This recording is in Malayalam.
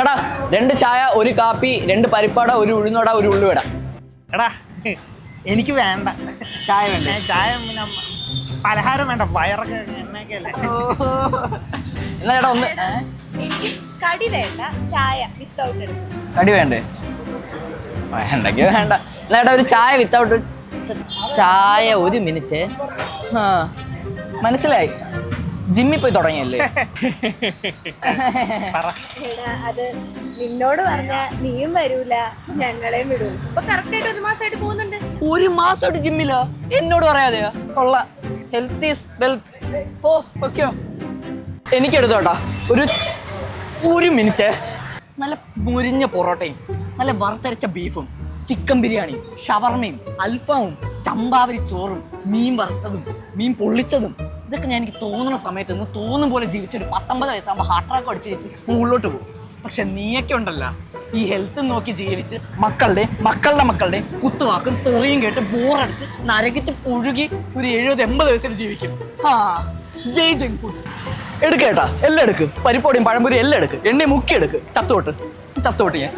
ചേട്ടാ രണ്ട് ചായ ഒരു കാപ്പി രണ്ട് പരിപ്പാട ഒരു ഉഴുന്നോട ഒരു ഉള്ളുവട. എടാ എനിക്ക് വേണ്ട. ചായ വേണ്ട. ചായ പിന്നെ പലഹാരം വേണ്ട വയറൊക്കെ എന്നാ ചേട്ടാ ഒന്ന് എനിക്ക് കടി വേണ്ട ചായ വിത്തൗട്ട് എടുക്കും. കടി വേണ്ടേ? വേണ്ടെങ്കിൽ വേണ്ട. എന്നാ ചേട്ടാ ഒരു ചായ വിത്തൗട്ട് ചായ ഒരു മിനിറ്റ് ആ മനസ്സിലായി. ജിമ്മിൽ പോയി തുടങ്ങിയല്ലേ? അത് നിന്നോട് പറഞ്ഞ നീയും വരൂല ഞങ്ങളെയും വിടൂ. ഇപ്പൊ കറക്റ്റ് ആയിട്ട് ഒരു മാസമായിട്ട് പോകുന്നുണ്ട്. ഒരു മാസമായിട്ട് ജിമ്മിലോ? എന്നോട് പറയാതെയോ? കൊള്ള. ഹെൽത്ത് ഈസ് വെൽത്ത് ഓ ഓക്കെയോ എനിക്കെടുത്തോട്ടാ. ഒരു ഒരു മിനിറ്റ്. നല്ല മുരിഞ്ഞ പൊറോട്ടയും നല്ല വറുത്തരച്ച ബീഫും ചിക്കൻ ബിരിയാണിയും ഷവർമയും അൽഫാമും ചമ്പാവരി ചോറും മീൻ വറുത്തതും മീൻ പൊള്ളിച്ചതും ഇതൊക്കെ ഞാൻ എനിക്ക് തോന്നുന്ന സമയത്ത് ഒന്ന് തോന്നും പോലെ ജീവിച്ചൊരു പത്തൊമ്പത് വയസ്സാകുമ്പോൾ ഹാർട്ട് അറ്റാക്ക് അടിച്ച് മുകളിലോട്ട് പോകും. പക്ഷെ നീയൊക്കെ ഉണ്ടല്ല. ഈ ഹെൽത്ത് നോക്കി ജീവിച്ച് മക്കളുടെ മക്കളുടെ മക്കളുടെ കുത്തുവാക്കും തെറിയും കേട്ട് ബോറടിച്ച് നരകിച്ച് പുഴുകി ഒരു എഴുപത് എൺപത് വയസ്സിൽ ജീവിക്കും. ആ ജയ് ജങ്ക് ഫുഡ്. എടുക്കേട്ടാ എല്ലാം എടുക്ക്. പരിപ്പൊടിയും പഴംപൊരി എല്ലാം എടുക്ക്. എണ്ണ മുക്കി എടുക്ക് ചത്തോട്ട് ചത്തോട്ട് ഞാൻ.